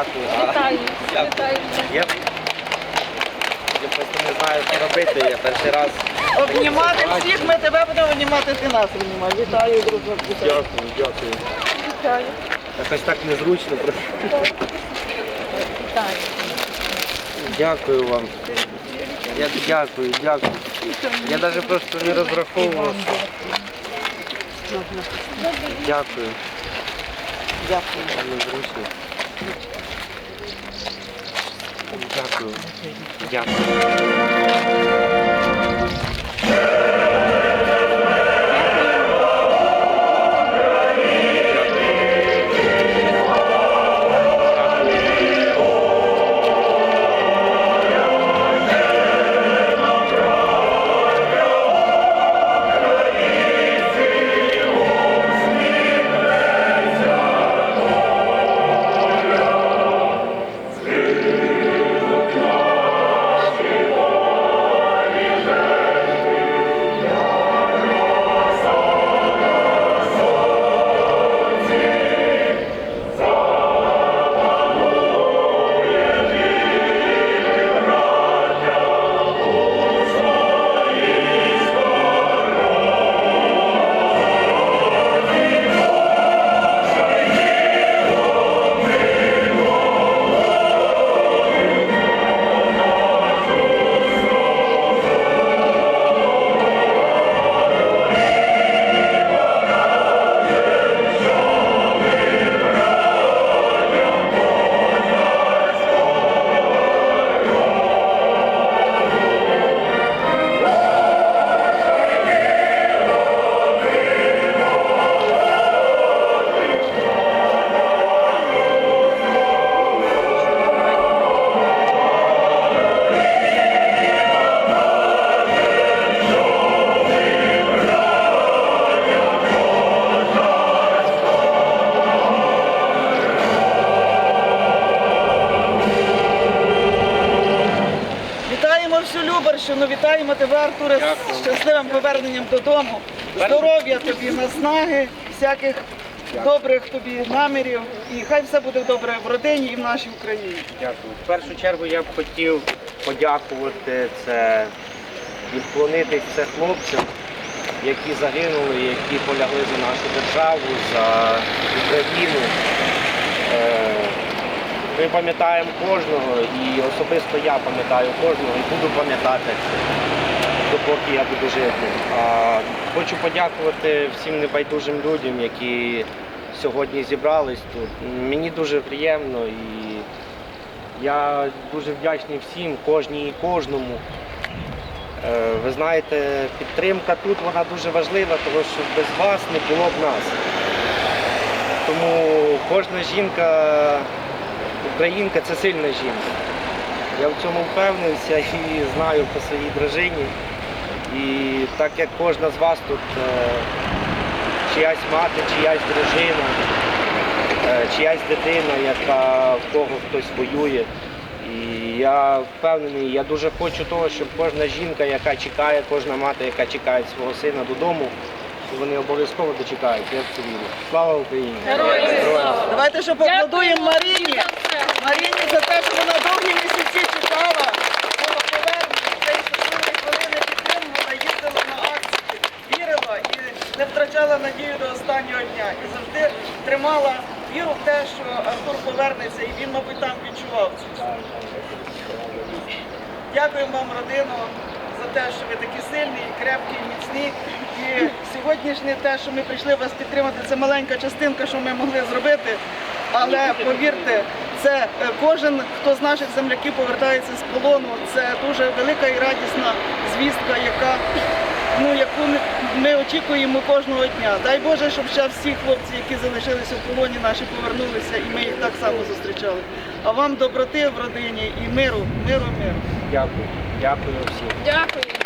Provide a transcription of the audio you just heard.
дякую. Вітаю, Дякую. вітаю. Я, я просто не знаю, що робити. Я перший раз. Обнімати всіх, ми тебе будемо обнімати, ти нас обнімай. Вітаю, дружок. Вітаю. Дякую, дякую. Вітаю. Якось так незручно. Вітаю. Дякую вам. Я дякую, дякую. Я навіть просто не розраховував. Дякую. Дякую. Вам незручно. Дякую. Дякую. Вітаємо всю Любарщину, вітаємо тебе, Артуре, з щасливим поверненням додому. Здоров'я тобі, наснаги, всяких добрих тобі намірів. І хай все буде добре в родині і в нашій Україні. Дякую. В першу чергу я б хотів подякувати це і вклонитися хлопцям, які загинули, які полягли за нашу державу, за Україну. Ми пам'ятаємо кожного і особисто я пам'ятаю кожного і буду пам'ятати, допоки я буду жити. А, хочу подякувати всім небайдужим людям, які сьогодні зібрались тут. Мені дуже приємно і я дуже вдячний всім, кожній і кожному. Е, Ви знаєте, підтримка тут вона дуже важлива, тому що без вас не було б нас. Тому кожна жінка, українка це сильна жінка. Я в цьому впевнився і знаю по своїй дружині. І так як кожна з вас тут е, чиясь мати, чиясь дружина, е, чиясь дитина, яка в кого хтось воює. І я впевнений, я дуже хочу того, щоб кожна жінка, яка чекає, кожна мати, яка чекає свого сина додому, вони обов'язково дочекають. Я в це вірю. Слава Україні! Героям слава. Давайте ще поаплодуємо Маріні. Дякую. Маріні за те, що вона довгі місяці чекала свого повернення. Цей щасливий хвилини підтримувала, їздила на акції, вірила і не втрачала надію до останнього дня. І завжди тримала віру в те, що Артур повернеться, і він, мабуть, там відчував цю. Дякуємо вам, родину, за те, що ви такі сильні, крепкі, міцні. І сьогоднішнє те, що ми прийшли вас підтримати, це маленька частинка, що ми могли зробити. Але повірте, це е, кожен, хто з наших земляків повертається з полону, це дуже велика і радісна звістка, яка ну яку ми- ми очікуємо кожного дня. Дай Боже, щоб ще всі хлопці, які залишилися в полоні, наші повернулися, і ми їх так само зустрічали. А вам доброти в родині і миру, миру, миру. Дякую. Дякую всім. Дякую.